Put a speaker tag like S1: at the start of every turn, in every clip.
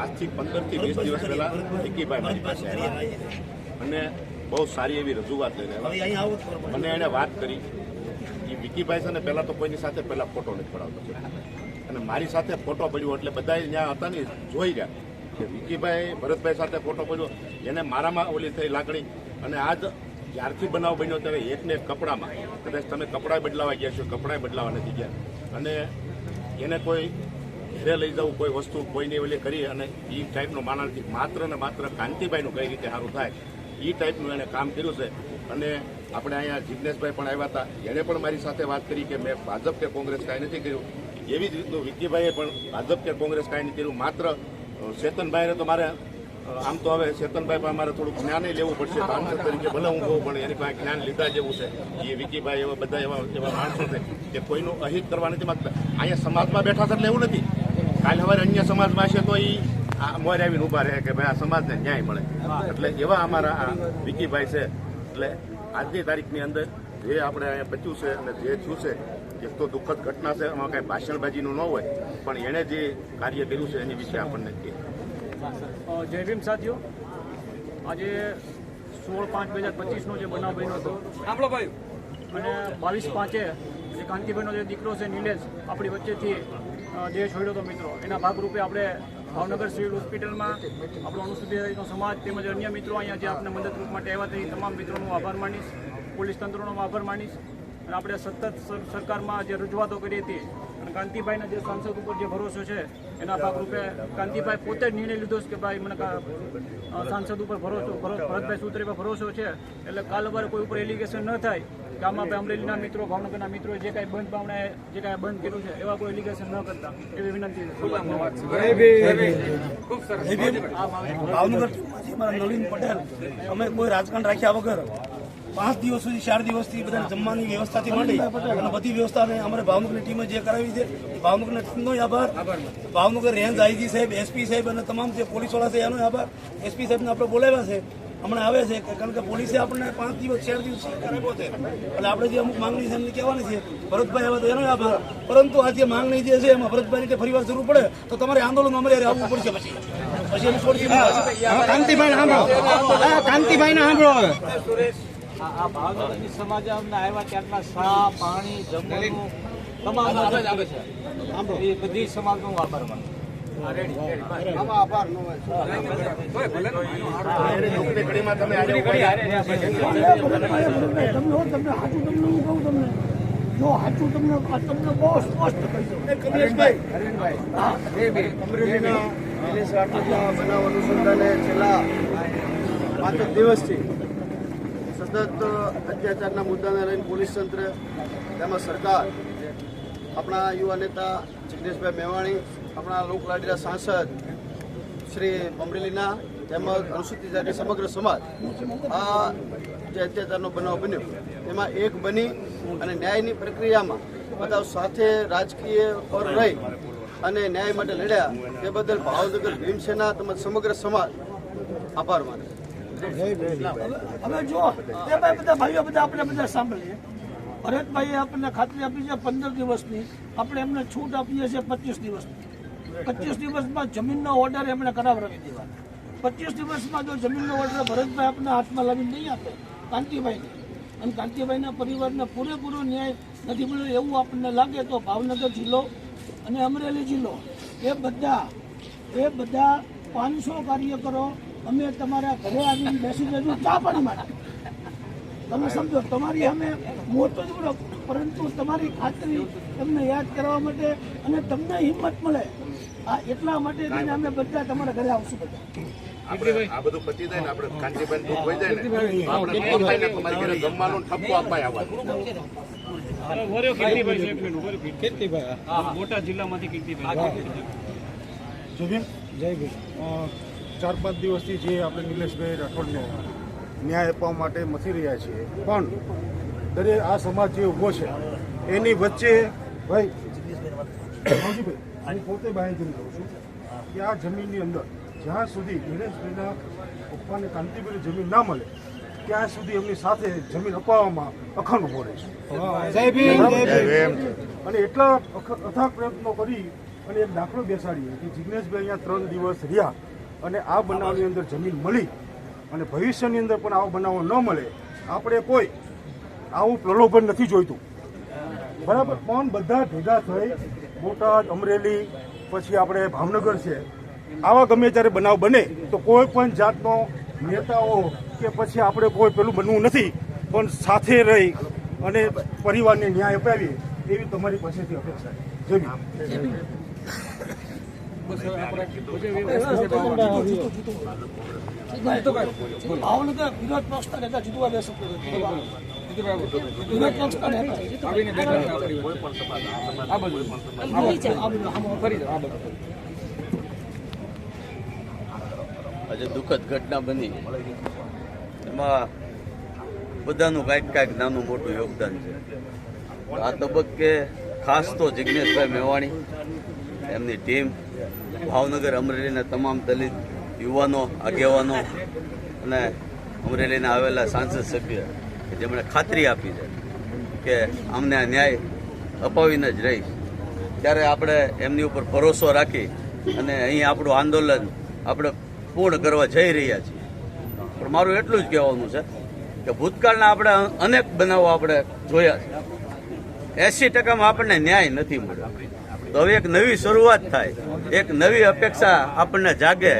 S1: આજથી પંદર વીસ દિવસ પહેલા મારી પાસે અને બહુ સારી એવી રજૂઆત લઈને અને એણે વાત કરી. એ વિકીભાઈ છે ને પહેલાં તો કોઈની સાથે પહેલાં ફોટો નથી પડાવતો. અને મારી સાથે ફોટો પડ્યો એટલે બધા ત્યાં હતા ને જોઈ ગયા કે વિકીભાઈ ભરતભાઈ સાથે ફોટો પડ્યો. એને મારામાં ઓલી થઈ લાગણી. અને આજ જ્યારથી બનાવ બન્યો ત્યારે એકને એક કપડામાં. કદાચ તમે કપડાં બદલાવા ગયા છો કપડાં બદલાવા નથી ગયા. અને એને કોઈ ઘરે લઈ જવું, કોઈ વસ્તુ કોઈને ઓલે કરી અને એ ટાઈપનો માણસ નથી માત્ર ને માત્ર કાંતિભાઈનું કઈ રીતે સારું થાય એ ટાઈપનું એણે કામ કર્યું છે. અને આપણે અહીંયા જિજ્ઞેશભાઈ પણ આવ્યા હતા. એણે પણ મારી સાથે વાત કરી કે મેં ભાજપ કે કોંગ્રેસ કાંઈ નથી કર્યું. એવી જ રીતનું વિક્કીભાઈએ પણ ભાજપ કે કોંગ્રેસ કાંઈ નથી કર્યું. માત્ર ચેતનભાઈને તો મારે આમ તો હવે ચેતનભાઈ પણ અમારે થોડુંક જ્ઞાન લેવું પડશે. સાંસદ તરીકે ભલે હું કહું, પણ એની પાસે જ્ઞાન લીધા જેવું છે. એ વિકીભાઈ એવા બધા એવા એવા માણસો છે કે કોઈનું અહિત કરવા નથી માગતા. અહીંયા સમાજમાં બેઠા છે એટલે એવું નથી. કાલે હવે અન્ય સમાજમાં છે તો એ મોર આવીને ઊભા રહે કે ભાઈ આ સમાજને ન્યાય મળે. એટલે એવા અમારા આ વિકીભાઈ છે. એટલે આજની તારીખની અંદર જે આપણે અહીંયા બચ્યું છે અને જે થયું છે, એક તો દુઃખદ ઘટના છે. એમાં કાંઈ ભાષણબાજીનું ન હોય. પણ એણે જે કાર્ય કર્યું છે એની વિશે આપણને
S2: જય ભીમ સાથીઓ. આજે સોળ પાંચ બે હજાર પચીસનો જે બનાવ બન્યો હતો અને બાવીસ પાંચે જે કાંતિભાઈનો જે દીકરો છે નિલેશ આપણી વચ્ચેથી જે છોડ્યો હતો મિત્રો. એના ભાગરૂપે આપણે ભાવનગર સિવિલ હોસ્પિટલમાં આપણો અનુસૂચિત જાતિનો સમાજ તેમજ અન્ય મિત્રો અહીંયા જે આપણે મદદરૂપ માટે આવ્યા તેની તમામ મિત્રોનો આભાર માનીશ પોલીસ તંત્રનો આભાર માનીશ. અને આપણે સતત સર- સરકારમાં જે રજૂઆતો કરી હતી અને કાંતિભાઈના જે સાંસદ ઉપર જે ભરોસો છે એના ભાગરૂપે કાંતિભાઈ પોતે જ નિર્ણય લીધો છે કે ભાઈ મને કા- સાંસદ ઉપર ભરોસો ભરો- ભરતભાઈ સૂત્રી પર ભરોસો છે. એટલે કાલ કોઈ ઉપર એલિગેશન ન થાય કે આમાં ભાઈ અમરેલીના મિત્રો ભાવનગરના મિત્રો જે કાંઈ બંધ ભાવના જે કાંઈ બંધ કર્યું છે એવા કોઈ એલિગેશન ન કરતા. એવી વિનંતી છે.
S3: ભાવનગર નલિન પટેલ. અમે કોઈ રાજકારણ રાખ્યા વગર પાંચ દિવસ સુધી, ચાર દિવસથી બધા જમવાની વ્યવસ્થાથી માંડી અને બધી વ્યવસ્થાને અમારે ભાવનગરની ટીમે જે કરાવી છે, ભાવનગરના ટીમનો આભાર. ભાવનગર રેન્જ આઈજી સાહેબ, એસપી સાહેબ અને તમામ જે પોલીસવાળા છે, એનો આભાર. એસપી સાહેબને આપણે બોલાવ્યા છે, હમણાં આવે છે કારણ કે પોલીસે આપણને પાંચ દિવસ, ચાર દિવસ કરાવ્યો છે. એટલે આપણે જે અમુક માંગણી છે એમને કહેવાની છે, ભરતભાઈ આવે તો એનો આભાર. પરંતુ આ જે માંગણી જે છે, એમાં ભરતભાઈ ફરી વાર જરૂર પડે, તો તમારે આંદોલન અમારે આવવું પડશે પછી.
S4: કાંતિભાઈ સાંભળો. કાંતિભાઈ ને સાંભળો હવે.
S5: આ આ ભાવનગરની સમાજ અમને આવ્યા ત્યારના શા પાણી જમવાનું તમામ આપે છે એ બધી સમાજનો હું આભાર માનું
S1: દુઃખની ઘડીમાં તમે આજે. ઊભા રહ્યા.
S3: તમને તમને સાચું તમને હું કહું તમને? જો સાચું તમને તમને બહુ સ્પષ્ટ કહી
S6: બનાવ અનુસંધાને છેલ્લા પાંચ દિવસથી સતત અત્યાચારના મુદ્દાને લઈને પોલીસ તંત્ર, તેમજ સરકાર, આપણા યુવા નેતા જિગ્નેશભાઈ મેવાણી, આપણા લોકલાડીના સાંસદ શ્રી અમરેલીના તેમજ અનુસૂચિત જાતિ સમગ્ર સમાજ, આ જે અત્યાચારનો બનાવ બન્યો તેમાં એક બની અને ન્યાયની પ્રક્રિયામાં બધા સાથે રાજકીય પર રહી અને ન્યાય માટે લડ્યા તે બદલ ભાવનગર ભીમસેના તેમજ સમગ્ર સમાજ આભાર માને.
S3: હવે જો એ ભાઈ બધા ભાઈઓ બધા આપણે બધા સાંભળીએ. ભરતભાઈએ આપણને ખાતરી આપી છે પંદર દિવસની. આપણે એમને છૂટ આપીએ છીએ પચીસ દિવસની. પચીસ દિવસમાં જમીનનો ઓર્ડર એમણે કરાવડાવી દેવાના પચીસ દિવસમાં જો જમીનનો ઓર્ડર ભરતભાઈ આપણને હાથમાં લાવીને નહીં આપે, કાંતિભાઈને. અને કાંતિભાઈના પરિવારને પૂરેપૂરો ન્યાય નથી મળ્યો, એવું આપણને લાગે તો ભાવનગર જિલ્લો અને અમરેલી જિલ્લો, એ બધા એ બધા પાંચસો કાર્યકરો અમે તમારા ઘરે આવીને બેસી જજો ચા પાણી માટે. તમે સમજો તમારી અમે મોટો જ બોલો પરંતુ તમારી ખાતરી તમને યાદ કરવા માટે અને તમને હિંમત મળે. આ એટલા માટે થઈને અમે બધા તમારા ઘરે આવશું બધા.
S1: આ બધું પતી જાય ને આપણે કાંતિભાઈ દુઃખ હોય જાય ને આપણે ખબર થાય ને તમારી ઘરે જમવાનું ઠપકો અપાય આવવાનું
S2: મોટા જિલ્લામાંથી કીર્તિભાઈ
S7: જય ભીમ. ચાર પાંચ દિવસથી જે આપણે નિલેશભાઈ રાઠોડને ન્યાય આપવા માટે મથી રહ્યા છીએ. પણ દરેક આ સમાજ જે ઊભો છે એની વચ્ચે ભાઈ હું પોતે બાંહેધરી લઉં છું કે આ જમીનની અંદર જ્યાં સુધી નિલેશભાઈના પપ્પાને કાંતિભાઈ જમીન ના મળે ત્યાં સુધી એમની સાથે જમીન અપાવવામાં અખંડ
S4: ઊભો ભીમ
S7: અને એટલા અથાગ પ્રયત્નો કરી અને એક દાખલો બેસાડીએ કે જિગ્નેશભાઈ અહીંયા ત્રણ દિવસ રહ્યા. અને આ બનાવની અંદર જમીન મળી અને ભવિષ્યની અંદર પણ આવો બનાવો ન મળે, આપણે કોઈ આવું પ્રલોભન નથી જોઈતું. બરાબર? પણ બધા ભેગા થઈ બોટાદ, અમરેલી, પછી આપણે ભાવનગર છે. આવા ગમે ત્યારે બનાવ બને તો કોઈ પણ જાતનો નેતાઓ કે પછી આપણે કોઈ પેલું બનવું નથી, પણ સાથે રહી અને પરિવારને ન્યાય અપાવીએ એવી તમારી પાસેથી અપેક્ષા છે.
S3: ભાવનગર વિરોધ પક્ષના નેતા જીતુભાઈ બે વિરોધ પક્ષના નેતા
S8: આજે દુઃખદ ઘટના બની. એમાં બધાનું કાંઈક કાંઈક નાનું મોટું યોગદાન છે. આ તબક્કે ખાસ તો જિજ્ઞેશભાઈ મેવાણી એમની ટીમ ભાવનગર અમરેલીના તમામ દલિત યુવાનો, આગેવાનો અને અમરેલીના આવેલા સાંસદ સભ્ય જેમણે ખાતરી આપી છે કે અમને આ ન્યાય અપાવીને જ રહીશ. ત્યારે આપણે એમની ઉપર ભરોસો રાખી અને અહીં આપણું આંદોલન આપણે પૂર્ણ કરવા જઈ રહ્યા છીએ. પણ મારું એટલું જ કહેવાનું છે કે ભૂતકાળના આપણે અનેક બનાવો આપણે જોયા છે. એસી ટકામાં આપણને ન્યાય નથી મળ્યો. તો હવે એક નવી શરૂઆત થાય. એક નવી અપેક્ષા આપણને જાગે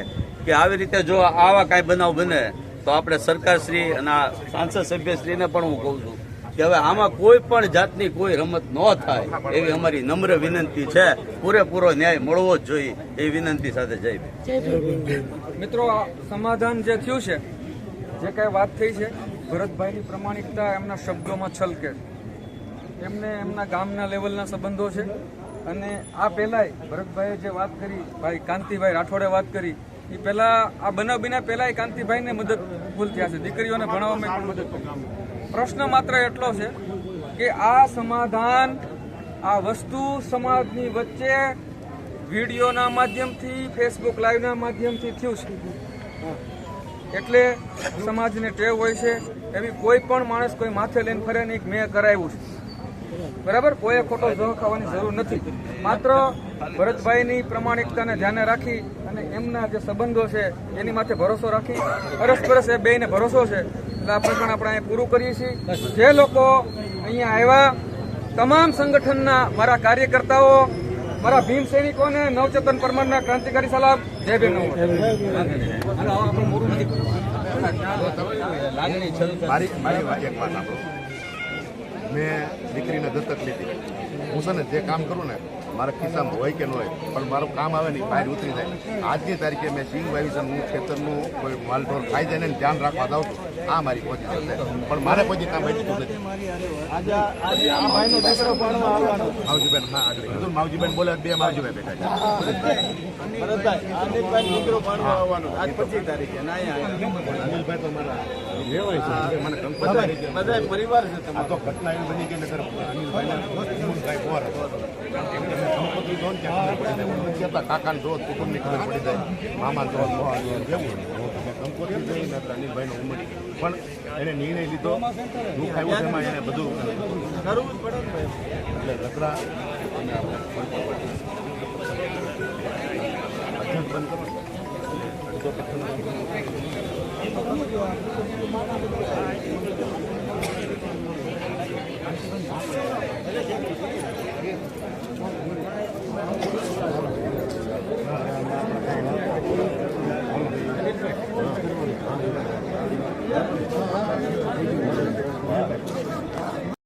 S8: કે આવી રીતે જો આવા કાંઈ બનાવ બને તો આપણે સરકારશ્રી અને સાંસદ સભ્યશ્રીને પણ હું કહું છું કે હવે આમાં કોઈ પણ જાતની કોઈ રમત ન થાય એવી અમારી નમ્ર વિનંતી છે. પૂરેપૂરો ન્યાય મળવો જ જોઈએ એ વિનંતી સાથે જઈ
S9: મિત્રો સમાધાન જે થયું છે જે કાંઈ વાત થઈ છે ભરતભાઈની પ્રમાણિકતા એમના શબ્દોમાં છલકે. એમને એમના ગામના લેવલના સંબંધો છે. અને આ પહેલાંય ભરતભાઈએ જે વાત કરી, ભાઈ કાંતિભાઈ રાઠોડે વાત કરી એ પહેલા આ બનાવ બીના પહેલાંય કાંતિભાઈને મદદ ફૂલ થયા છે. દીકરીઓને ભણાવવામાં પણ મદદ પ્રશ્ન માત્ર એટલો છે કે આ સમાધાન, આ વસ્તુ સમાજની વચ્ચે વિડીયોના માધ્યમથી, ફેસબુક લાઈવના માધ્યમથી થયું છે. એટલે સમાજને ટેવ હોય છે. એવી કોઈ પણ માણસ કોઈ માથે લઈને ફરે નહીં. મેં કરાવ્યું છે. બરાબર? કોઈએ ખોટો જહ ખાવાની જરૂર નથી. માત્ર ભરતભાઈની પ્રમાણિકતાને ધ્યાને રાખી અને એમના જે સંબંધો છે, એની માથે ભરોસો રાખી. અરસપરસ એ બેયને ભરોસો છે. એટલે આ પ્રકરણ આપણે અહીંયા પૂરું કરીએ છીએ. જે લોકો અહીંયા આવ્યા, તમામ સંગઠનના મારા કાર્યકર્તાઓ, મારા ભીમ સૈનિકોને નવચેતન પરમારના ક્રાંતિકારી સલામ જય ભીમ.
S1: સાંભળો. મેં દીકરીને દત્તક લીધી. હું છે ને જે કામ કરું ને મારા ખિસ્સામાં હોય કે ન હોય પણ મારું કામ આવે ને બહાર ઉતરી જાય. આજની તારીખે મેં સિંગ વાવી છે હું ખેતરનું કોઈ માલઢોર ખાઈ જાય ને ધ્યાન રાખવા જાઉં છું. આ મારી પોઝિશન છે. પણ મારે કોઈ કામ એટલું નથી. માવજીબેન હા આગળ. ને, માવજીબેન બોલે બે માવજીભાઈ બેઠા છે. અનિલભાઈ તો મારા રહેવાય છે મને પરિવાર છે તો ઘટના એવી બની કે અનિલભાઈ સંપત્તિ જો ને ત્યાં ખબર પડી જાય મામા જો તો જેવું સંપત્તિ જોઈને એટલે અનિલભાઈનો ઉમરી પણ એને નિર્ણય લીધો હું છે એમાં એને બધું કરવું જ પડે એટલે લકડા અને આપણે બંધ કરો